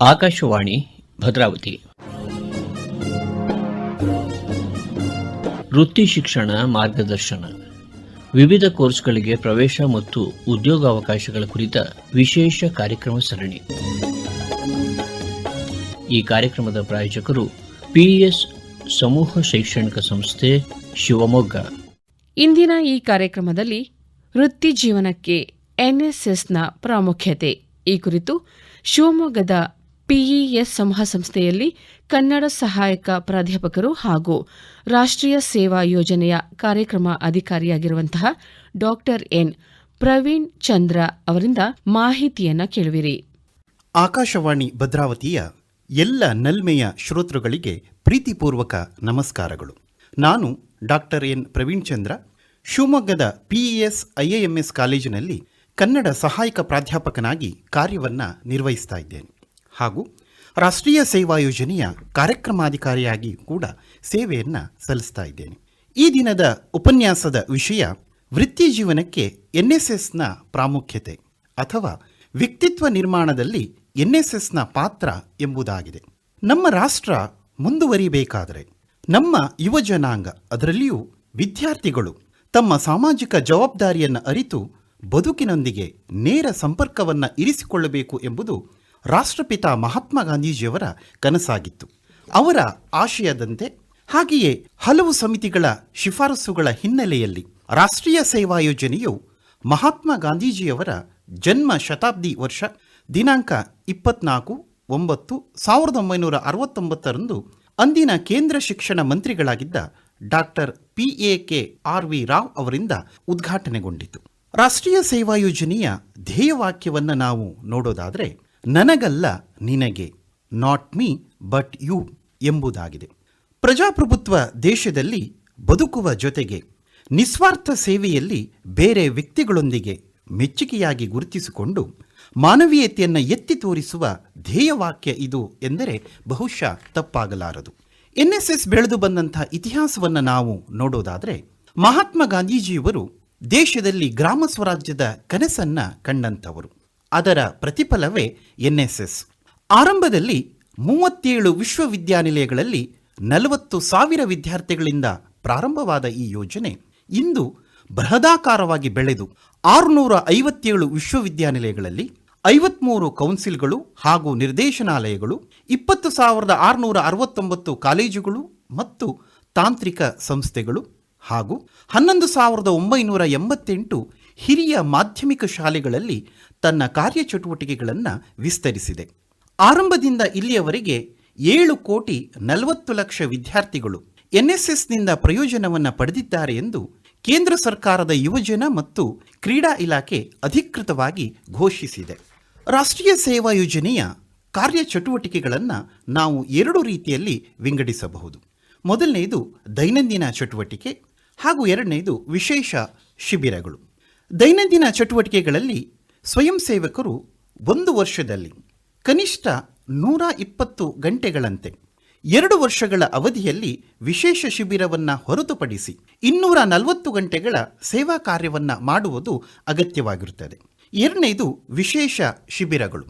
ಆಕಾಶವಾಣಿ, ಭದ್ರಾವತಿ. ವೃತ್ತಿ ಶಿಕ್ಷಣ ಮಾರ್ಗದರ್ಶನ. ವಿವಿಧ ಕೋರ್ಸ್ಗಳಿಗೆ ಪ್ರವೇಶ ಮತ್ತು ಉದ್ಯೋಗಾವಕಾಶಗಳ ಕುರಿತ ವಿಶೇಷ ಕಾರ್ಯಕ್ರಮ ಸರಣಿ. ಈ ಕಾರ್ಯಕ್ರಮದ ಪ್ರಾಯೋಜಕರು ಪಿಇಎಸ್ ಸಮೂಹ ಶೈಕ್ಷಣಿಕ ಸಂಸ್ಥೆ ಶಿವಮೊಗ್ಗ. ಇಂದಿನ ಈ ಕಾರ್ಯಕ್ರಮದಲ್ಲಿ ವೃತ್ತಿ ಜೀವನಕ್ಕೆ ಎನ್ಎಸ್ಎಸ್ನ ಪ್ರಾಮುಖ್ಯತೆ, ಈ ಕುರಿತು ಶಿವಮೊಗ್ಗದ ಪಿಇಎಸ್ ಸಮೂಹ ಸಂಸ್ಥೆಯಲ್ಲಿ ಕನ್ನಡ ಸಹಾಯಕ ಪ್ರಾಧ್ಯಾಪಕರು ಹಾಗೂ ರಾಷ್ಟ್ರೀಯ ಸೇವಾ ಯೋಜನೆಯ ಕಾರ್ಯಕ್ರಮ ಅಧಿಕಾರಿಯಾಗಿರುವಂತಹ ಡಾಕ್ಟರ್ ಎನ್. ಪ್ರವೀಣ್ ಚಂದ್ರ ಅವರಿಂದ ಮಾಹಿತಿಯನ್ನು ಕೇಳುವಿರಿ. ಆಕಾಶವಾಣಿ ಭದ್ರಾವತಿಯ ಎಲ್ಲ ನಲ್ಮೆಯ ಶ್ರೋತೃಗಳಿಗೆ ಪ್ರೀತಿಪೂರ್ವಕ ನಮಸ್ಕಾರಗಳು. ನಾನು ಡಾಕ್ಟರ್ ಎನ್. ಪ್ರವೀಣ್ ಚಂದ್ರ, ಶಿವಮೊಗ್ಗದ ಪಿಇಎಸ್ ಐಎಎಂಎಸ್ ಕಾಲೇಜಿನಲ್ಲಿ ಕನ್ನಡ ಸಹಾಯಕ ಪ್ರಾಧ್ಯಾಪಕನಾಗಿ ಕಾರ್ಯವನ್ನು ನಿರ್ವಹಿಸ್ತಾ ಇದ್ದೇನೆ. ಹಾಗೂ ರಾಷ್ಟ್ರೀಯ ಸೇವಾ ಯೋಜನೆಯ ಕಾರ್ಯಕ್ರಮಾಧಿಕಾರಿಯಾಗಿ ಕೂಡ ಸೇವೆಯನ್ನು ಸಲ್ಲಿಸ್ತಾ ಇದ್ದೇನೆ. ಈ ದಿನದ ಉಪನ್ಯಾಸದ ವಿಷಯ ವೃತ್ತಿ ಜೀವನಕ್ಕೆ ಎನ್ಎಸ್ಎಸ್ನ ಪ್ರಾಮುಖ್ಯತೆ ಅಥವಾ ವ್ಯಕ್ತಿತ್ವ ನಿರ್ಮಾಣದಲ್ಲಿ ಎನ್ಎಸ್ಎಸ್ನ ಪಾತ್ರ ಎಂಬುದಾಗಿದೆ. ನಮ್ಮ ರಾಷ್ಟ್ರ ಮುಂದುವರಿಬೇಕಾದರೆ ನಮ್ಮ ಯುವ ಜನಾಂಗ ಅದರಲ್ಲಿಯೂ ವಿದ್ಯಾರ್ಥಿಗಳು ತಮ್ಮ ಸಾಮಾಜಿಕ ಜವಾಬ್ದಾರಿಯನ್ನು ಅರಿತು ಬದುಕಿನೊಂದಿಗೆ ನೇರ ಸಂಪರ್ಕವನ್ನು ಇರಿಸಿಕೊಳ್ಳಬೇಕು ಎಂಬುದು ರಾಷ್ಟ್ರಪಿತ ಮಹಾತ್ಮ ಗಾಂಧೀಜಿಯವರ ಕನಸಾಗಿತ್ತು. ಅವರ ಆಶಯದಂತೆ ಹಾಗೆಯೇ ಹಲವು ಸಮಿತಿಗಳ ಶಿಫಾರಸುಗಳ ಹಿನ್ನೆಲೆಯಲ್ಲಿ ರಾಷ್ಟ್ರೀಯ ಸೇವಾ ಯೋಜನೆಯು ಮಹಾತ್ಮ ಗಾಂಧೀಜಿಯವರ ಜನ್ಮ ಶತಾಬ್ದಿ ವರ್ಷ ದಿನಾಂಕ ಇಪ್ಪತ್ನಾಲ್ಕು ಒಂಬತ್ತು ಸಾವಿರದ ಒಂಬೈನೂರ ಅರವತ್ತೊಂಬತ್ತರಂದು ಅಂದಿನ ಕೇಂದ್ರ ಶಿಕ್ಷಣ ಮಂತ್ರಿಗಳಾಗಿದ್ದ doctor P A K R V Rao ಅವರಿಂದ ಉದ್ಘಾಟನೆಗೊಂಡಿತು. ರಾಷ್ಟ್ರೀಯ ಸೇವಾ ಯೋಜನೆಯ ಧ್ಯೇಯವಾಕ್ಯವನ್ನು ನಾವು ನೋಡೋದಾದರೆ ನನಗಲ್ಲ ನಿನಗೆ ನಾಟ್ ಮೀ ಬಟ್ ಯು ಎಂಬುದಾಗಿದೆ. ಪ್ರಜಾಪ್ರಭುತ್ವ ದೇಶದಲ್ಲಿ ಬದುಕುವ ಜೊತೆಗೆ ನಿಸ್ವಾರ್ಥ ಸೇವೆಯಲ್ಲಿ ಬೇರೆ ವ್ಯಕ್ತಿಗಳೊಂದಿಗೆ ಮೆಚ್ಚುಗೆಯಾಗಿ ಗುರುತಿಸಿಕೊಂಡು ಮಾನವೀಯತೆಯನ್ನು ಎತ್ತಿ ತೋರಿಸುವ ಧ್ಯೇಯವಾಕ್ಯ ಇದು ಎಂದರೆ ಬಹುಶಃ ತಪ್ಪಾಗಲಾರದು. ಎನ್ಎಸ್ಎಸ್ ಬೆಳೆದು ಬಂದಂಥ ಇತಿಹಾಸವನ್ನು ನಾವು ನೋಡೋದಾದರೆ ಮಹಾತ್ಮ ಗಾಂಧೀಜಿಯವರು ದೇಶದಲ್ಲಿ ಗ್ರಾಮ ಸ್ವರಾಜ್ಯದ ಕನಸನ್ನ ಕಂಡಂಥವರು. ಅದರ ಪ್ರತಿಫಲವೇ ಎನ್ಎಸ್ಎಸ್. ಆರಂಭದಲ್ಲಿ ಮೂವತ್ತೇಳು ವಿಶ್ವವಿದ್ಯಾನಿಲಯಗಳಲ್ಲಿ ನಲವತ್ತು ಸಾವಿರ ವಿದ್ಯಾರ್ಥಿಗಳಿಂದ ಪ್ರಾರಂಭವಾದ ಈ ಯೋಜನೆ ಇಂದು ಬೃಹದಾಕಾರವಾಗಿ ಬೆಳೆದು ಆರುನೂರ ಐವತ್ತೇಳು ವಿಶ್ವವಿದ್ಯಾನಿಲಯಗಳಲ್ಲಿ ಐವತ್ಮೂರು ಕೌನ್ಸಿಲ್ಗಳು ಹಾಗೂ ನಿರ್ದೇಶನಾಲಯಗಳು, ಇಪ್ಪತ್ತು ಸಾವಿರದ ಆರುನೂರ ಅರವತ್ತೊಂಬತ್ತು ಕಾಲೇಜುಗಳು ಮತ್ತು ತಾಂತ್ರಿಕ ಸಂಸ್ಥೆಗಳು ಹಾಗೂ ಹನ್ನೊಂದು ಸಾವಿರದ ಒಂಬೈನೂರ ಎಂಬತ್ತೆಂಟು ಹಿರಿಯ ಮಾಧ್ಯಮಿಕ ಶಾಲೆಗಳಲ್ಲಿ ತನ್ನ ಕಾರ್ಯಚಟುವಟಿಕೆಗಳನ್ನು ವಿಸ್ತರಿಸಿದೆ. ಆರಂಭದಿಂದ ಇಲ್ಲಿಯವರೆಗೆ ಏಳು ಕೋಟಿ ನಲವತ್ತು ಲಕ್ಷ ವಿದ್ಯಾರ್ಥಿಗಳು ಎನ್ಎಸ್ಎಸ್ನಿಂದ ಪ್ರಯೋಜನವನ್ನು ಪಡೆದಿದ್ದಾರೆ ಎಂದು ಕೇಂದ್ರ ಸರ್ಕಾರದ ಯುವಜನ ಮತ್ತು ಕ್ರೀಡಾ ಇಲಾಖೆ ಅಧಿಕೃತವಾಗಿ ಘೋಷಿಸಿದೆ. ರಾಷ್ಟ್ರೀಯ ಸೇವಾ ಯೋಜನೆಯ ಕಾರ್ಯಚಟುವಟಿಕೆಗಳನ್ನು ನಾವು ಎರಡು ರೀತಿಯಲ್ಲಿ ವಿಂಗಡಿಸಬಹುದು. ಮೊದಲನೆಯದು ದೈನಂದಿನ ಚಟುವಟಿಕೆ ಹಾಗೂ ಎರಡನೆಯದು ವಿಶೇಷ ಶಿಬಿರಗಳು. ದೈನಂದಿನ ಚಟುವಟಿಕೆಗಳಲ್ಲಿ ಸ್ವಯಂ ಸೇವಕರು ಒಂದು ವರ್ಷದಲ್ಲಿ ಕನಿಷ್ಠ ನೂರ ಇಪ್ಪತ್ತು ಗಂಟೆಗಳಂತೆ ಎರಡು ವರ್ಷಗಳ ಅವಧಿಯಲ್ಲಿ ವಿಶೇಷ ಶಿಬಿರವನ್ನು ಹೊರತುಪಡಿಸಿ ಇನ್ನೂರ ನಲವತ್ತು ಗಂಟೆಗಳ ಸೇವಾ ಕಾರ್ಯವನ್ನು ಮಾಡುವುದು ಅಗತ್ಯವಾಗಿರುತ್ತದೆ. ಎರಡನೇದು ವಿಶೇಷ ಶಿಬಿರಗಳು.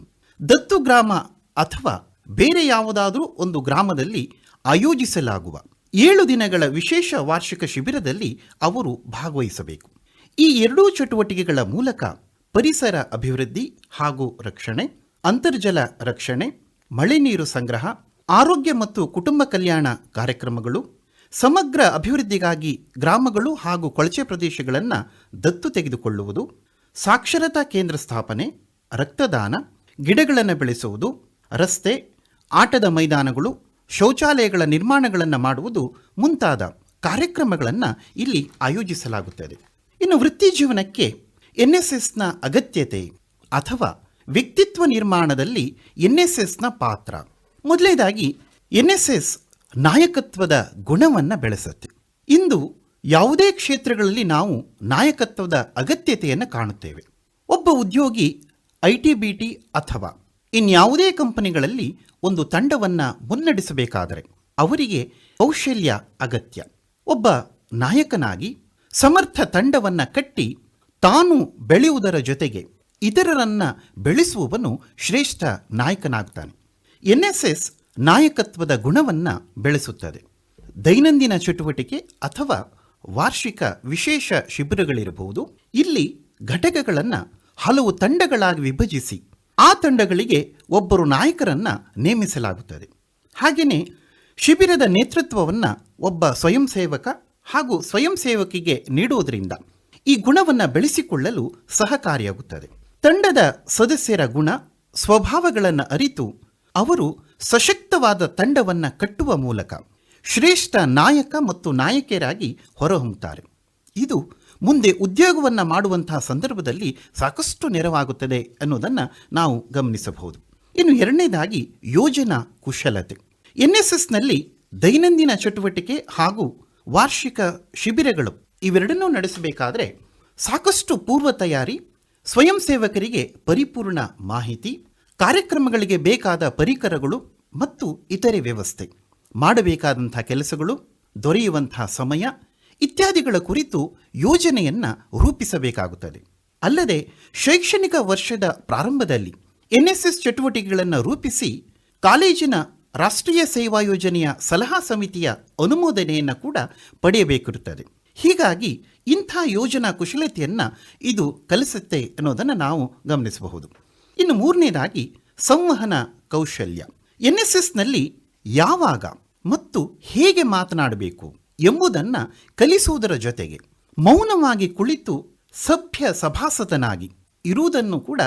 ದತ್ತು ಗ್ರಾಮ ಅಥವಾ ಬೇರೆ ಯಾವುದಾದರೂ ಒಂದು ಗ್ರಾಮದಲ್ಲಿ ಆಯೋಜಿಸಲಾಗುವ ಏಳು ದಿನಗಳ ವಿಶೇಷ ವಾರ್ಷಿಕ ಶಿಬಿರದಲ್ಲಿ ಅವರು ಭಾಗವಹಿಸಬೇಕು. ಈ ಎರಡೂ ಚಟುವಟಿಕೆಗಳ ಮೂಲಕ ಪರಿಸರ ಅಭಿವೃದ್ಧಿ ಹಾಗೂ ರಕ್ಷಣೆ, ಅಂತರ್ಜಲ ರಕ್ಷಣೆ, ಮಳೆ ನೀರು ಸಂಗ್ರಹ, ಆರೋಗ್ಯ ಮತ್ತು ಕುಟುಂಬ ಕಲ್ಯಾಣ ಕಾರ್ಯಕ್ರಮಗಳು, ಸಮಗ್ರ ಅಭಿವೃದ್ಧಿಗಾಗಿ ಗ್ರಾಮಗಳು ಹಾಗೂ ಕೊಳಚೆ ಪ್ರದೇಶಗಳನ್ನು ದತ್ತು ತೆಗೆದುಕೊಳ್ಳುವುದು, ಸಾಕ್ಷರತಾ ಕೇಂದ್ರ ಸ್ಥಾಪನೆ, ರಕ್ತದಾನ, ಗಿಡಗಳನ್ನು ಬೆಳೆಸುವುದು, ರಸ್ತೆ, ಆಟದ ಮೈದಾನಗಳು, ಶೌಚಾಲಯಗಳ ನಿರ್ಮಾಣಗಳನ್ನು ಮಾಡುವುದು ಮುಂತಾದ ಕಾರ್ಯಕ್ರಮಗಳನ್ನು ಇಲ್ಲಿ ಆಯೋಜಿಸಲಾಗುತ್ತದೆ. ಇನ್ನು ವೃತ್ತಿ ಜೀವನಕ್ಕೆ ಎನ್ಎಸ್ಎಸ್ನ ಅಗತ್ಯತೆ ಅಥವಾ ವ್ಯಕ್ತಿತ್ವ ನಿರ್ಮಾಣದಲ್ಲಿ ಎನ್ಎಸ್ಎಸ್ನ ಪಾತ್ರ. ಮೊದಲನೇದಾಗಿ ಎನ್ಎಸ್ಎಸ್ ನಾಯಕತ್ವದ ಗುಣವನ್ನು ಬೆಳೆಸುತ್ತೆ. ಇಂದು ಯಾವುದೇ ಕ್ಷೇತ್ರಗಳಲ್ಲಿ ನಾವು ನಾಯಕತ್ವದ ಅಗತ್ಯತೆಯನ್ನು ಕಾಣುತ್ತೇವೆ. ಒಬ್ಬ ಉದ್ಯೋಗಿ ಐ ಟಿ ಬಿ ಟಿ ಅಥವಾ ಇನ್ಯಾವುದೇ ಕಂಪನಿಗಳಲ್ಲಿ ಒಂದು ತಂಡವನ್ನು ಮುನ್ನಡೆಸಬೇಕಾದರೆ ಅವರಿಗೆ ಕೌಶಲ್ಯ ಅಗತ್ಯ. ಒಬ್ಬ ನಾಯಕನಾಗಿ ಸಮರ್ಥ ತಂಡವನ್ನು ಕಟ್ಟಿ ತಾನು ಬೆಳೆಯುವುದರ ಜೊತೆಗೆ ಇತರರನ್ನ ಬೆಳೆಸುವವನು ಶ್ರೇಷ್ಠ ನಾಯಕನಾಗ್ತಾನೆ. ಎನ್ಎಸ್ಎಸ್ ನಾಯಕತ್ವದ ಗುಣವನ್ನು ಬೆಳೆಸುತ್ತದೆ. ದೈನಂದಿನ ಚಟುವಟಿಕೆ ಅಥವಾ ವಾರ್ಷಿಕ ವಿಶೇಷ ಶಿಬಿರಗಳಿರಬಹುದು. ಇಲ್ಲಿ ಘಟಕಗಳನ್ನು ಹಲವು ತಂಡಗಳಾಗಿ ವಿಭಜಿಸಿ ಆ ತಂಡಗಳಿಗೆ ಒಬ್ಬರು ನಾಯಕರನ್ನು ನೇಮಿಸಲಾಗುತ್ತದೆ. ಹಾಗೆಯೇ ಶಿಬಿರದ ನೇತೃತ್ವವನ್ನು ಒಬ್ಬ ಸ್ವಯಂ ಸೇವಕ ಹಾಗೂ ಸ್ವಯಂ ಸೇವಕಿಗೆ ನೀಡುವುದರಿಂದ ಈ ಗುಣವನ್ನು ಬೆಳೆಸಿಕೊಳ್ಳಲು ಸಹಕಾರಿಯಾಗುತ್ತದೆ. ತಂಡದ ಸದಸ್ಯರ ಗುಣ, ಸ್ವಭಾವಗಳನ್ನು ಅರಿತು ಅವರು ಸಶಕ್ತವಾದ ತಂಡವನ್ನು ಕಟ್ಟುವ ಮೂಲಕ ಶ್ರೇಷ್ಠ ನಾಯಕ ಮತ್ತು ನಾಯಕಿಯರಾಗಿ ಹೊರಹೊಮ್ಮುತ್ತಾರೆ. ಇದು ಮುಂದೆ ಉದ್ಯೋಗವನ್ನು ಮಾಡುವಂತಹ ಸಂದರ್ಭದಲ್ಲಿ ಸಾಕಷ್ಟು ನೆರವಾಗುತ್ತದೆ ಅನ್ನೋದನ್ನು ನಾವು ಗಮನಿಸಬಹುದು. ಇನ್ನು ಎರಡನೇದಾಗಿ ಯೋಜನಾ ಕುಶಲತೆ. ಎನ್ ಎಸ್ ಎಸ್ನಲ್ಲಿ ದೈನಂದಿನ ಚಟುವಟಿಕೆ ಹಾಗೂ ವಾರ್ಷಿಕ ಶಿಬಿರಗಳು ಇವೆರಡನ್ನೂ ನಡೆಸಬೇಕಾದರೆ ಸಾಕಷ್ಟು ಪೂರ್ವ ತಯಾರಿ, ಸ್ವಯಂ ಸೇವಕರಿಗೆ ಪರಿಪೂರ್ಣ ಮಾಹಿತಿ, ಕಾರ್ಯಕ್ರಮಗಳಿಗೆ ಬೇಕಾದ ಪರಿಕರಗಳು ಮತ್ತು ಇತರೆ ವ್ಯವಸ್ಥೆ ಮಾಡಬೇಕಾದಂಥ ಕೆಲಸಗಳು ದೊರೆಯುವಂಥ ಸಮಯ ಇತ್ಯಾದಿಗಳ ಕುರಿತು ಯೋಜನೆಯನ್ನು ರೂಪಿಸಬೇಕಾಗುತ್ತದೆ. ಅಲ್ಲದೆ ಶೈಕ್ಷಣಿಕ ವರ್ಷದ ಪ್ರಾರಂಭದಲ್ಲಿ ಎನ್ಎಸ್ಎಸ್ ಚಟುವಟಿಕೆಗಳನ್ನು ರೂಪಿಸಿ ಕಾಲೇಜಿನ ರಾಷ್ಟ್ರೀಯ ಸೇವಾ ಯೋಜನೆಯ ಸಲಹಾ ಸಮಿತಿಯ ಅನುಮೋದನೆಯನ್ನು ಕೂಡ ಪಡೆಯಬೇಕಿರುತ್ತದೆ ಹೀಗಾಗಿ ಇಂಥ ಯೋಜನಾ ಕುಶಲತೆಯನ್ನು ಇದು ಕಲಿಸುತ್ತೆ ಅನ್ನೋದನ್ನು ನಾವು ಗಮನಿಸಬಹುದು. ಇನ್ನು ಮೂರನೇದಾಗಿ ಸಂವಹನ ಕೌಶಲ್ಯ. ಎನ್ ಎಸ್ ಎಸ್ನಲ್ಲಿ ಯಾವಾಗ ಮತ್ತು ಹೇಗೆ ಮಾತನಾಡಬೇಕು ಎಂಬುದನ್ನು ಕಲಿಸುವುದರ ಜೊತೆಗೆ ಮೌನವಾಗಿ ಕುಳಿತು ಸಭ್ಯ ಸಭಾಸದನಾಗಿ ಇರುವುದನ್ನು ಕೂಡ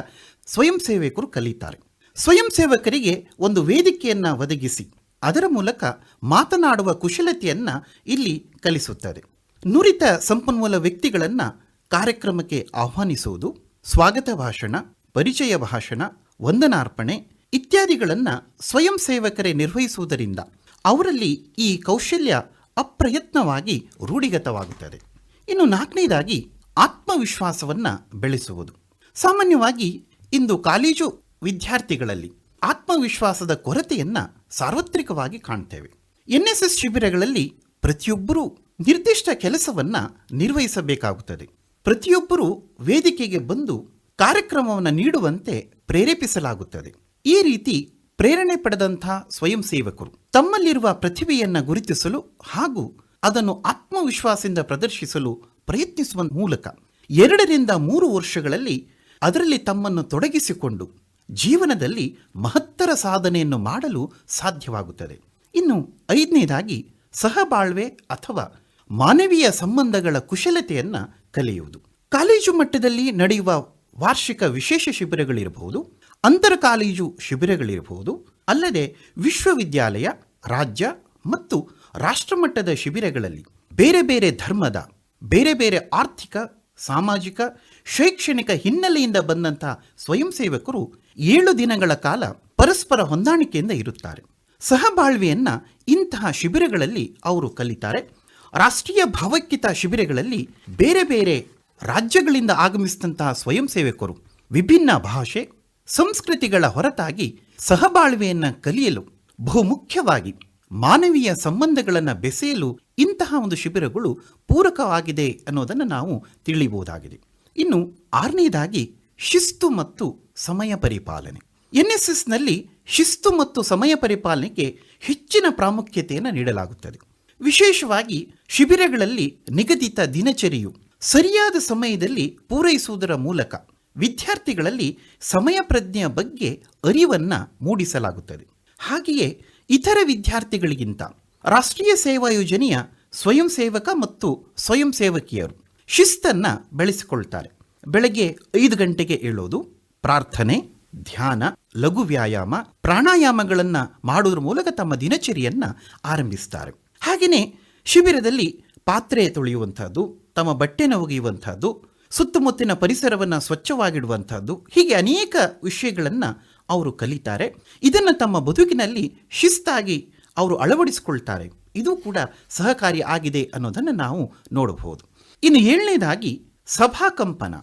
ಸ್ವಯಂ ಸೇವಕರು ಕಲಿತಾರೆ. ಸ್ವಯಂ ಸೇವಕರಿಗೆ ಒಂದು ವೇದಿಕೆಯನ್ನು ಒದಗಿಸಿ ಅದರ ಮೂಲಕ ಮಾತನಾಡುವ ಕುಶಲತೆಯನ್ನು ಇಲ್ಲಿ ಕಲಿಸುತ್ತದೆ. ನುರಿತ ಸಂಪನ್ಮೂಲ ವ್ಯಕ್ತಿಗಳನ್ನು ಕಾರ್ಯಕ್ರಮಕ್ಕೆ ಆಹ್ವಾನಿಸುವುದು, ಸ್ವಾಗತ ಭಾಷಣ, ಪರಿಚಯ ಭಾಷಣ, ವಂದನಾರ್ಪಣೆ ಇತ್ಯಾದಿಗಳನ್ನು ಸ್ವಯಂ ಸೇವಕರೇ ನಿರ್ವಹಿಸುವುದರಿಂದ ಅವರಲ್ಲಿ ಈ ಕೌಶಲ್ಯ ಅಪ್ರಯತ್ನವಾಗಿ ರೂಢಿಗತವಾಗುತ್ತದೆ. ಇನ್ನು ನಾಲ್ಕನೇದಾಗಿ ಆತ್ಮವಿಶ್ವಾಸವನ್ನು ಬೆಳೆಸುವುದು. ಸಾಮಾನ್ಯವಾಗಿ ಇಂದು ಕಾಲೇಜು ವಿದ್ಯಾರ್ಥಿಗಳಲ್ಲಿ ಆತ್ಮವಿಶ್ವಾಸದ ಕೊರತೆಯನ್ನು ಸಾರ್ವತ್ರಿಕವಾಗಿ ಕಾಣ್ತೇವೆ. ಎನ್ ಶಿಬಿರಗಳಲ್ಲಿ ಪ್ರತಿಯೊಬ್ಬರೂ ನಿರ್ದಿಷ್ಟ ಕೆಲಸವನ್ನು ನಿರ್ವಹಿಸಬೇಕಾಗುತ್ತದೆ. ಪ್ರತಿಯೊಬ್ಬರೂ ವೇದಿಕೆಗೆ ಬಂದು ಕಾರ್ಯಕ್ರಮವನ್ನು ನೀಡುವಂತೆ ಪ್ರೇರೇಪಿಸಲಾಗುತ್ತದೆ. ಈ ರೀತಿ ಪ್ರೇರಣೆ ಪಡೆದಂಥ ಸ್ವಯಂ ಸೇವಕರು ತಮ್ಮಲ್ಲಿರುವ ಪ್ರತಿಭೆಯನ್ನು ಗುರುತಿಸಲು ಹಾಗೂ ಅದನ್ನು ಆತ್ಮವಿಶ್ವಾಸದಿಂದ ಪ್ರದರ್ಶಿಸಲು ಪ್ರಯತ್ನಿಸುವ ಮೂಲಕ ಎರಡರಿಂದ ಮೂರು ವರ್ಷಗಳಲ್ಲಿ ಅದರಲ್ಲಿ ತಮ್ಮನ್ನು ತೊಡಗಿಸಿಕೊಂಡು ಜೀವನದಲ್ಲಿ ಮಹತ್ತರ ಸಾಧನೆಯನ್ನು ಮಾಡಲು ಸಾಧ್ಯವಾಗುತ್ತದೆ. ಇನ್ನು ಐದನೇದಾಗಿ ಸಹಬಾಳ್ವೆ ಅಥವಾ ಮಾನವೀಯ ಸಂಬಂಧಗಳ ಕುಶಲತೆಯನ್ನು ಕಲಿಯುವುದು. ಕಾಲೇಜು ಮಟ್ಟದಲ್ಲಿ ನಡೆಯುವ ವಾರ್ಷಿಕ ವಿಶೇಷ ಶಿಬಿರಗಳಿರಬಹುದು, ಅಂತರ ಕಾಲೇಜು ಶಿಬಿರಗಳಿರಬಹುದು, ಅಲ್ಲದೆ ವಿಶ್ವವಿದ್ಯಾಲಯ, ರಾಜ್ಯ ಮತ್ತು ರಾಷ್ಟ್ರಮಟ್ಟದ ಶಿಬಿರಗಳಲ್ಲಿ ಬೇರೆ ಬೇರೆ ಧರ್ಮದ, ಬೇರೆ ಬೇರೆ ಆರ್ಥಿಕ, ಸಾಮಾಜಿಕ, ಶೈಕ್ಷಣಿಕ ಹಿನ್ನೆಲೆಯಿಂದ ಬಂದಂಥ ಸ್ವಯಂ ಸೇವಕರು ಏಳು ದಿನಗಳ ಕಾಲ ಪರಸ್ಪರ ಹೊಂದಾಣಿಕೆಯಿಂದ ಇರುತ್ತಾರೆ. ಸಹಬಾಳ್ವೆಯನ್ನು ಇಂತಹ ಶಿಬಿರಗಳಲ್ಲಿ ಅವರು ಕಲಿತಾರೆ. ರಾಷ್ಟ್ರೀಯ ಭಾವೈಕ್ಯತ ಶಿಬಿರಗಳಲ್ಲಿ ಬೇರೆ ಬೇರೆ ರಾಜ್ಯಗಳಿಂದ ಆಗಮಿಸಿದಂತಹ ಸ್ವಯಂ ಸೇವಕರು ವಿಭಿನ್ನ ಭಾಷೆ, ಸಂಸ್ಕೃತಿಗಳ ಹೊರತಾಗಿ ಸಹಬಾಳ್ವೆಯನ್ನು ಕಲಿಯಲು ಬಹುಮುಖ್ಯವಾಗಿ ಮಾನವೀಯ ಸಂಬಂಧಗಳನ್ನು ಬೆಸೆಯಲು ಇಂತಹ ಒಂದು ಶಿಬಿರಗಳು ಪೂರಕವಾಗಿದೆ ಅನ್ನೋದನ್ನು ನಾವು ತಿಳಿಯಬಹುದಾಗಿದೆ. ಇನ್ನು ಆರನೇದಾಗಿ ಶಿಸ್ತು ಮತ್ತು ಸಮಯ ಪರಿಪಾಲನೆ. ಎನ್ ಎಸ್ ಎಸ್ನಲ್ಲಿ ಶಿಸ್ತು ಮತ್ತು ಸಮಯ ಪರಿಪಾಲನೆಗೆ ಹೆಚ್ಚಿನ ಪ್ರಾಮುಖ್ಯತೆಯನ್ನು ನೀಡಲಾಗುತ್ತದೆ. ವಿಶೇಷವಾಗಿ ಶಿಬಿರಗಳಲ್ಲಿ ನಿಗದಿತ ದಿನಚರಿಯು ಸರಿಯಾದ ಸಮಯದಲ್ಲಿ ಪೂರೈಸುವುದರ ಮೂಲಕ ವಿದ್ಯಾರ್ಥಿಗಳಲ್ಲಿ ಸಮಯ ಪ್ರಜ್ಞೆಯ ಬಗ್ಗೆ ಅರಿವನ್ನು ಮೂಡಿಸಲಾಗುತ್ತದೆ. ಹಾಗೆಯೇ ಇತರ ವಿದ್ಯಾರ್ಥಿಗಳಿಗಿಂತ ರಾಷ್ಟ್ರೀಯ ಸೇವಾ ಯೋಜನೆಯ ಸ್ವಯಂ ಸೇವಕ ಮತ್ತು ಸ್ವಯಂ ಸೇವಕಿಯರು ಶಿಸ್ತನ್ನು ಬೆಳೆಸಿಕೊಳ್ತಾರೆ. ಬೆಳಗ್ಗೆ ಐದು ಗಂಟೆಗೆ ಏಳೋದು, ಪ್ರಾರ್ಥನೆ, ಧ್ಯಾನ, ಲಘು ವ್ಯಾಯಾಮ, ಪ್ರಾಣಾಯಾಮಗಳನ್ನು ಮಾಡುವುದರ ಮೂಲಕ ತಮ್ಮ ದಿನಚರಿಯನ್ನು ಆರಂಭಿಸ್ತಾರೆ. ಹಾಗೆಯೇ ಶಿಬಿರದಲ್ಲಿ ಪಾತ್ರೆ ತೊಳೆಯುವಂಥದ್ದು, ತಮ್ಮ ಬಟ್ಟೆನ ಒಗೆಯುವಂಥದ್ದು ಸುತ್ತಮುತ್ತಿನ ಪರಿಸರವನ್ನು ಸ್ವಚ್ಛವಾಗಿಡುವಂಥದ್ದು, ಹೀಗೆ ಅನೇಕ ವಿಷಯಗಳನ್ನು ಅವರು ಕಲಿತಾರೆ. ಇದನ್ನು ತಮ್ಮ ಬದುಕಿನಲ್ಲಿ ಶಿಸ್ತಾಗಿ ಅವರು ಅಳವಡಿಸಿಕೊಳ್ತಾರೆ. ಇದು ಕೂಡ ಸಹಕಾರಿ ಆಗಿದೆ ಅನ್ನೋದನ್ನು ನಾವು ನೋಡಬಹುದು. ಇನ್ನು ಏಳನೇದಾಗಿ ಸಭಾಕಂಪನ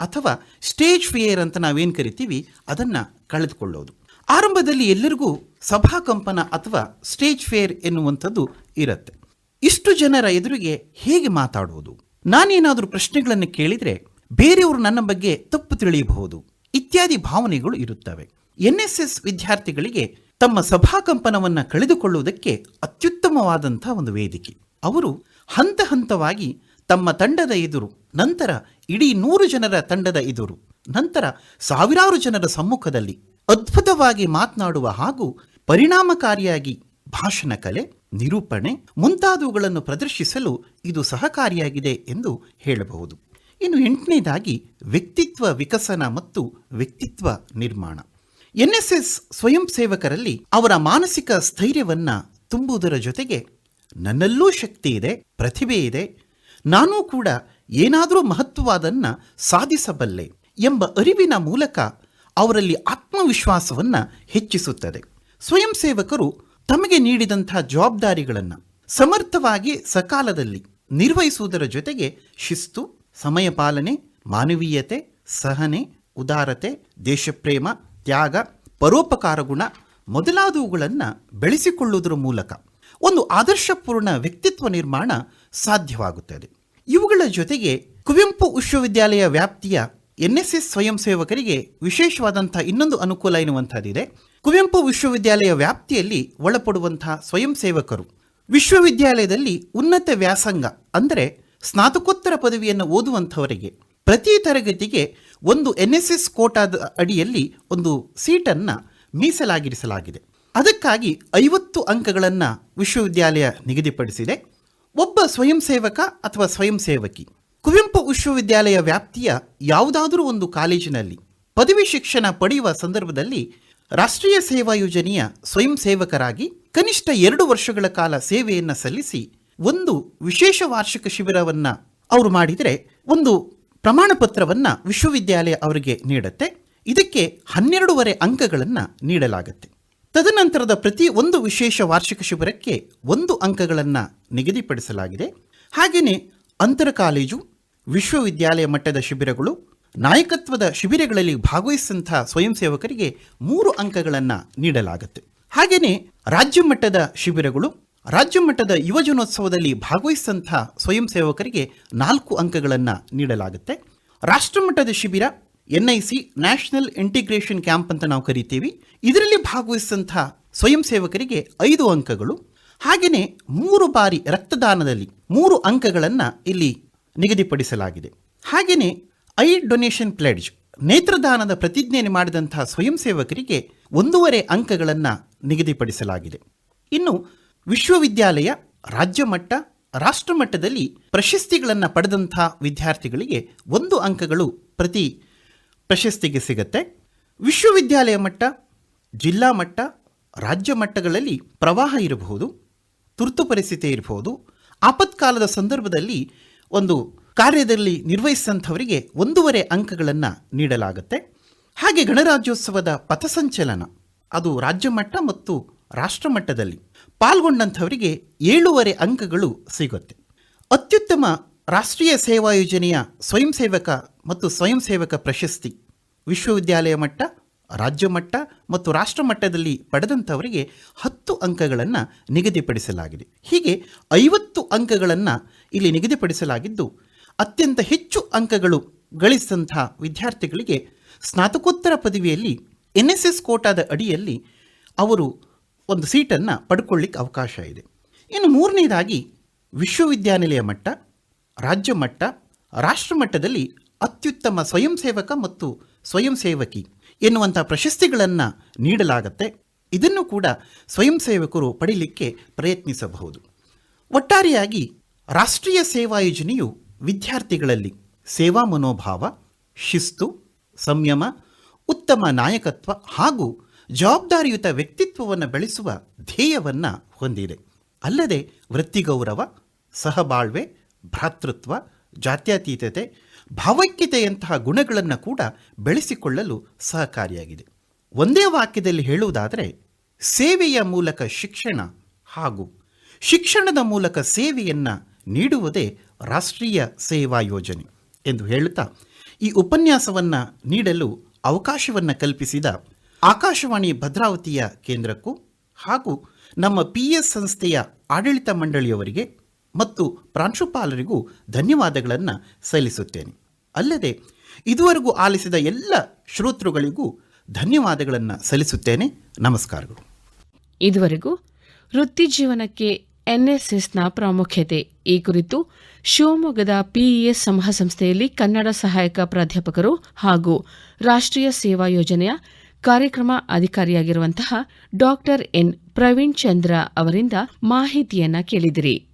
ಅಥವಾ ಸ್ಟೇಜ್ ಫಿಯರ್ ಅಂತ ನಾವೇನು ಕರಿತೀವಿ, ಅದನ್ನು ಕಳೆದುಕೊಳ್ಳೋದು. ಆರಂಭದಲ್ಲಿ ಎಲ್ಲರಿಗೂ ಸಭಾಕಂಪನ ಅಥವಾ ಸ್ಟೇಜ್ ಫೇರ್ ಎನ್ನುವಂಥದ್ದು ಇರುತ್ತೆ. ಇಷ್ಟು ಜನರ ಎದುರಿಗೆ ಹೇಗೆ ಮಾತಾಡುವುದು? ನಾನೇನಾದರೂ ಪ್ರಶ್ನೆಗಳನ್ನು ಕೇಳಿದರೆ ಬೇರೆಯವರು ನನ್ನ ಬಗ್ಗೆ ತಪ್ಪು ತಿಳಿಯಬಹುದು. ಇತ್ಯಾದಿ ಭಾವನೆಗಳು ಇರುತ್ತವೆ. ಎನ್ ಎಸ್ ಎಸ್ ವಿದ್ಯಾರ್ಥಿಗಳಿಗೆ ತಮ್ಮ ಸಭಾಕಂಪನವನ್ನು ಕಳೆದುಕೊಳ್ಳುವುದಕ್ಕೆ ಅತ್ಯುತ್ತಮವಾದಂಥ ಒಂದು ವೇದಿಕೆ. ಅವರು ಹಂತ ಹಂತವಾಗಿ ತಮ್ಮ ತಂಡದ ಎದುರು, ನಂತರ ಇಡೀ ನೂರು ಜನರ ತಂಡದ ಎದುರು, ನಂತರ ಸಾವಿರಾರು ಜನರ ಸಮ್ಮುಖದಲ್ಲಿ ಅದ್ಭುತವಾಗಿ ಮಾತನಾಡುವ ಹಾಗೂ ಪರಿಣಾಮಕಾರಿಯಾಗಿ ಭಾಷಣ ಕಲೆ ನಿರೂಪಣೆ ಮುಂತಾದವುಗಳನ್ನು ಪ್ರದರ್ಶಿಸಲು ಇದು ಸಹಕಾರಿಯಾಗಿದೆ ಎಂದು ಹೇಳಬಹುದು. ಇನ್ನು ಎಂಟನೇದಾಗಿ ವ್ಯಕ್ತಿತ್ವ ವಿಕಸನ ಮತ್ತು ವ್ಯಕ್ತಿತ್ವ ನಿರ್ಮಾಣ. ಎನ್ಎಸ್ಎಸ್ ಸ್ವಯಂ ಸೇವಕರಲ್ಲಿ ಅವರ ಮಾನಸಿಕ ಸ್ಥೈರ್ಯವನ್ನ ತುಂಬುವುದರ ಜೊತೆಗೆ ನನ್ನಲ್ಲೂ ಶಕ್ತಿ ಇದೆ, ಪ್ರತಿಭೆ ಇದೆ, ನಾನೂ ಕೂಡ ಏನಾದರೂ ಮಹತ್ವವಾದನ್ನು ಸಾಧಿಸಬಲ್ಲೆ ಎಂಬ ಅರಿವಿನ ಮೂಲಕ ಅವರಲ್ಲಿ ಆತ್ಮವಿಶ್ವಾಸವನ್ನು ಹೆಚ್ಚಿಸುತ್ತದೆ. ಸ್ವಯಂ ಸೇವಕರು ತಮಗೆ ನೀಡಿದಂಥ ಜವಾಬ್ದಾರಿಗಳನ್ನು ಸಮರ್ಥವಾಗಿ ಸಕಾಲದಲ್ಲಿ ನಿರ್ವಹಿಸುವುದರ ಜೊತೆಗೆ ಶಿಸ್ತು, ಸಮಯ ಪಾಲನೆ, ಮಾನವೀಯತೆ, ಸಹನೆ, ಉದಾರತೆ, ದೇಶಪ್ರೇಮ, ತ್ಯಾಗ, ಪರೋಪಕಾರ ಗುಣ ಮೊದಲಾದವುಗಳನ್ನು ಬೆಳೆಸಿಕೊಳ್ಳುವುದರ ಮೂಲಕ ಒಂದು ಆದರ್ಶಪೂರ್ಣ ವ್ಯಕ್ತಿತ್ವ ನಿರ್ಮಾಣ ಸಾಧ್ಯವಾಗುತ್ತದೆ. ಇವುಗಳ ಜೊತೆಗೆ ಕುವೆಂಪು ವಿಶ್ವವಿದ್ಯಾಲಯ ವ್ಯಾಪ್ತಿಯ ಎನ್ಎಸ್ಎಸ್ ಸ್ವಯಂ ಸೇವಕರಿಗೆ ವಿಶೇಷವಾದಂಥ ಇನ್ನೊಂದು ಅನುಕೂಲ ಎನ್ನುವಂಥದ್ದಿದೆ. ಕುವೆಂಪು ವಿಶ್ವವಿದ್ಯಾಲಯ ವ್ಯಾಪ್ತಿಯಲ್ಲಿ ಒಳಪಡುವಂತಹ ಸ್ವಯಂ ಸೇವಕರು. ವಿಶ್ವವಿದ್ಯಾಲಯದಲ್ಲಿ ಉನ್ನತ ವ್ಯಾಸಂಗ, ಅಂದರೆ ಸ್ನಾತಕೋತ್ತರ ಪದವಿಯನ್ನು ಓದುವಂಥವರಿಗೆ ಪ್ರತಿ ತರಗತಿಗೆ ಒಂದು ಎನ್ ಎಸ್ ಎಸ್ ಕೋಟಾದ ಅಡಿಯಲ್ಲಿ ಒಂದು ಸೀಟನ್ನು ಮೀಸಲಾಗಿರಿಸಲಾಗಿದೆ. ಅದಕ್ಕಾಗಿ ಐವತ್ತು ಅಂಕಗಳನ್ನು ವಿಶ್ವವಿದ್ಯಾಲಯ ನಿಗದಿಪಡಿಸಿದೆ. ಒಬ್ಬ ಸ್ವಯಂ ಸೇವಕ ಅಥವಾ ಸ್ವಯಂ ಸೇವಕಿ. ಕುವೆಂಪು ವಿಶ್ವವಿದ್ಯಾಲಯ ವ್ಯಾಪ್ತಿಯ ಯಾವುದಾದರೂ ಒಂದು ಕಾಲೇಜಿನಲ್ಲಿ ಪದವಿ ಶಿಕ್ಷಣ ಪಡೆಯುವ ಸಂದರ್ಭದಲ್ಲಿ ರಾಷ್ಟ್ರೀಯ ಸೇವಾ ಯೋಜನೆಯ ಸ್ವಯಂ ಸೇವಕರಾಗಿ ಕನಿಷ್ಠ ಎರಡು ವರ್ಷಗಳ ಕಾಲ ಸೇವೆಯನ್ನು ಸಲ್ಲಿಸಿ ಒಂದು ವಿಶೇಷ ವಾರ್ಷಿಕ ಶಿಬಿರವನ್ನು ಅವರು ಮಾಡಿದರೆ ಒಂದು ಪ್ರಮಾಣ ಪತ್ರವನ್ನು ವಿಶ್ವವಿದ್ಯಾಲಯ ಅವರಿಗೆ ನೀಡುತ್ತೆ. ಇದಕ್ಕೆ ಹನ್ನೆರಡೂವರೆ ಅಂಕಗಳನ್ನು ನೀಡಲಾಗುತ್ತೆ. ತದನಂತರದ ಪ್ರತಿ ಒಂದು ವಿಶೇಷ ವಾರ್ಷಿಕ ಶಿಬಿರಕ್ಕೆ ಒಂದು ಅಂಕಗಳನ್ನು ನಿಗದಿಪಡಿಸಲಾಗಿದೆ. ಹಾಗೆಯೇ ಅಂತರ ಕಾಲೇಜು, ವಿಶ್ವವಿದ್ಯಾಲಯ ಮಟ್ಟದ ಶಿಬಿರಗಳು ನಾಯಕತ್ವದ ಶಿಬಿರಗಳಲ್ಲಿ ಭಾಗವಹಿಸಿದಂಥ ಸ್ವಯಂ ಸೇವಕರಿಗೆ ಮೂರು ಅಂಕಗಳನ್ನು ನೀಡಲಾಗುತ್ತೆ. ಹಾಗೆಯೇ ರಾಜ್ಯ ಮಟ್ಟದ ಶಿಬಿರಗಳು ರಾಜ್ಯ ಮಟ್ಟದ ಯುವಜನೋತ್ಸವದಲ್ಲಿ ಭಾಗವಹಿಸಿದಂಥ ಸ್ವಯಂ ಸೇವಕರಿಗೆ ನಾಲ್ಕು ಅಂಕಗಳನ್ನು ನೀಡಲಾಗುತ್ತೆ. ರಾಷ್ಟ್ರಮಟ್ಟದ ಶಿಬಿರ N I C national integration camp ಅಂತ ನಾವು ಕರಿತೀವಿ. ಇದರಲ್ಲಿ ಭಾಗವಹಿಸಿದಂಥ ಸ್ವಯಂ ಸೇವಕರಿಗೆ ಐದು ಅಂಕಗಳು. ಹಾಗೆಯೇ ಮೂರು ಬಾರಿ ರಕ್ತದಾನದಲ್ಲಿ ಮೂರು ಅಂಕಗಳನ್ನು ಇಲ್ಲಿ ನಿಗದಿಪಡಿಸಲಾಗಿದೆ. ಹಾಗೆಯೇ ಐ ಡೊನೇಷನ್ ಪ್ಲೆಡ್ಜ್ ನೇತ್ರದಾನದ ಪ್ರತಿಜ್ಞೆಯನ್ನು ಮಾಡಿದಂತಹ ಸ್ವಯಂ ಸೇವಕರಿಗೆ ಒಂದೂವರೆ ಅಂಕಗಳನ್ನು ನಿಗದಿಪಡಿಸಲಾಗಿದೆ. ಇನ್ನು ವಿಶ್ವವಿದ್ಯಾಲಯ, ರಾಜ್ಯ ಮಟ್ಟ, ರಾಷ್ಟ್ರ ಮಟ್ಟದಲ್ಲಿ ಪ್ರಶಸ್ತಿಗಳನ್ನು ಪಡೆದಂಥ ವಿದ್ಯಾರ್ಥಿಗಳಿಗೆ ಒಂದು ಅಂಕಗಳು ಪ್ರತಿ ಪ್ರಶಸ್ತಿಗೆ ಸಿಗುತ್ತೆ. ವಿಶ್ವವಿದ್ಯಾಲಯ ಮಟ್ಟ, ಜಿಲ್ಲಾ ಮಟ್ಟ, ರಾಜ್ಯ ಮಟ್ಟಗಳಲ್ಲಿ ಪ್ರವಾಹ ಇರಬಹುದು, ತುರ್ತು ಪರಿಸ್ಥಿತಿ ಇರಬಹುದು. ಆಪತ್ಕಾಲದ ಸಂದರ್ಭದಲ್ಲಿ ಒಂದು ಕಾರ್ಯದಲ್ಲಿ ನಿರ್ವಹಿಸಿದಂಥವರಿಗೆ ಒಂದೂವರೆ ಅಂಕಗಳನ್ನು ನೀಡಲಾಗುತ್ತೆ. ಹಾಗೆ ಗಣರಾಜ್ಯೋತ್ಸವದ ಪಥಸಂಚಲನ, ಅದು ರಾಜ್ಯ ಮಟ್ಟ ಮತ್ತು ರಾಷ್ಟ್ರ ಮಟ್ಟದಲ್ಲಿ ಪಾಲ್ಗೊಂಡಂಥವರಿಗೆ ಏಳೂವರೆ ಅಂಕಗಳು ಸಿಗುತ್ತೆ. ಅತ್ಯುತ್ತಮ ರಾಷ್ಟ್ರೀಯ ಸೇವಾ ಯೋಜನೆಯ ಸ್ವಯಂ ಸೇವಕ ಮತ್ತು ಸ್ವಯಂ ಸೇವಕ ಪ್ರಶಸ್ತಿ ವಿಶ್ವವಿದ್ಯಾಲಯ ಮಟ್ಟ, ರಾಜ್ಯ ಮಟ್ಟ ಮತ್ತು ರಾಷ್ಟ್ರ ಮಟ್ಟದಲ್ಲಿ ಪಡೆದಂಥವರಿಗೆ ಹತ್ತು ಅಂಕಗಳನ್ನು ನಿಗದಿಪಡಿಸಲಾಗಿದೆ. ಹೀಗೆ ಐವತ್ತು ಅಂಕಗಳನ್ನು ಇಲ್ಲಿ ನಿಗದಿಪಡಿಸಲಾಗಿದ್ದು ಅತ್ಯಂತ ಹೆಚ್ಚು ಅಂಕಗಳು ಗಳಿಸಿದಂಥ ವಿದ್ಯಾರ್ಥಿಗಳಿಗೆ ಸ್ನಾತಕೋತ್ತರ ಪದವಿಯಲ್ಲಿ ಎನ್ ಎಸ್ ಎಸ್ ಕೋಟಾದ ಅಡಿಯಲ್ಲಿ ಅವರು ಒಂದು ಸೀಟನ್ನು ಪಡ್ಕೊಳ್ಳಿಕ್ಕೆ ಅವಕಾಶ ಇದೆ. ಇನ್ನು ಮೂರನೇದಾಗಿ ವಿಶ್ವವಿದ್ಯಾನಿಲಯ ಮಟ್ಟ, ರಾಜ್ಯ ಮಟ್ಟ, ರಾಷ್ಟ್ರ ಮಟ್ಟದಲ್ಲಿ ಅತ್ಯುತ್ತಮ ಸ್ವಯಂ ಸೇವಕ ಮತ್ತು ಸ್ವಯಂ ಸೇವಕಿ ಎನ್ನುವಂಥ ಪ್ರಶಸ್ತಿಗಳನ್ನು ನೀಡಲಾಗತ್ತೆ. ಇದನ್ನು ಕೂಡ ಸ್ವಯಂ ಸೇವಕರು ಪಡೀಲಿಕ್ಕೆ ಪ್ರಯತ್ನಿಸಬಹುದು. ಒಟ್ಟಾರೆಯಾಗಿ ರಾಷ್ಟ್ರೀಯ ಸೇವಾ ಯೋಜನೆಯು ವಿದ್ಯಾರ್ಥಿಗಳಲ್ಲಿ ಸೇವಾ ಮನೋಭಾವ, ಶಿಸ್ತು, ಸಂಯಮ, ಉತ್ತಮ ನಾಯಕತ್ವ ಹಾಗೂ ಜವಾಬ್ದಾರಿಯುತ ವ್ಯಕ್ತಿತ್ವವನ್ನು ಬೆಳೆಸುವ ಧ್ಯೇಯವನ್ನು ಹೊಂದಿದೆ. ಅಲ್ಲದೆ ವೃತ್ತಿಗೌರವ, ಸಹಬಾಳ್ವೆ, ಭ್ರಾತೃತ್ವ, ಜಾತ್ಯತೀತತೆ, ಭಾವೈಕ್ಯತೆಯಂತಹ ಗುಣಗಳನ್ನು ಕೂಡ ಬೆಳೆಸಿಕೊಳ್ಳಲು ಸಹಕಾರಿಯಾಗಿದೆ. ಒಂದೇ ವಾಕ್ಯದಲ್ಲಿ ಹೇಳುವುದಾದರೆ, ಸೇವೆಯ ಮೂಲಕ ಶಿಕ್ಷಣ ಹಾಗೂ ಶಿಕ್ಷಣದ ಮೂಲಕ ಸೇವೆಯನ್ನು ನೀಡುವುದೇ ರಾಷ್ಟ್ರೀಯ ಸೇವಾ ಯೋಜನೆ ಎಂದು ಹೇಳುತ್ತಾ ಈ ಉಪನ್ಯಾಸವನ್ನು ನೀಡಲು ಅವಕಾಶವನ್ನು ಕಲ್ಪಿಸಿದ ಆಕಾಶವಾಣಿ ಭದ್ರಾವತಿಯ ಕೇಂದ್ರಕ್ಕೂ ಹಾಗೂ ನಮ್ಮ ಪಿ ಎಸ್ ಸಂಸ್ಥೆಯ ಆಡಳಿತ ಮಂಡಳಿಯವರಿಗೆ ಮತ್ತು ಪ್ರಾಂಶುಪಾಲರಿಗೂ ಧನ್ಯವಾದಗಳನ್ನು ಸಲ್ಲಿಸುತ್ತೇನೆ. ಅಲ್ಲದೆ ಇದುವರೆಗೂ ಆಲಿಸಿದ ಎಲ್ಲ ಶ್ರೋತೃಗಳಿಗೂ ಧನ್ಯವಾದಗಳನ್ನು ಸಲ್ಲಿಸುತ್ತೇನೆ. ನಮಸ್ಕಾರಗಳು. ಇದುವರೆಗೂ ವೃತ್ತಿ ಜೀವನಕ್ಕೆ ಎನ್ಎಸ್ಎಸ್ನ ಪ್ರಾಮುಖ್ಯತೆ. ಈ ಕುರಿತು ಶಿವಮೊಗ್ಗದ ಪಿಇಎಸ್ ಸಮೂಹ ಸಂಸ್ಥೆಯಲ್ಲಿ ಕನ್ನಡ ಸಹಾಯಕ ಪ್ರಾಧ್ಯಾಪಕರು ಹಾಗೂ ರಾಷ್ಟ್ರೀಯ ಸೇವಾ ಯೋಜನೆಯ ಕಾರ್ಯಕ್ರಮ ಅಧಿಕಾರಿಯಾಗಿರುವಂತಹ ಡಾಕ್ಟರ್ ಎನ್. ಪ್ರವೀಣ್ ಚಂದ್ರ ಅವರಿಂದ ಮಾಹಿತಿಯನ್ನ ಕೇಳಿದಿರಿ.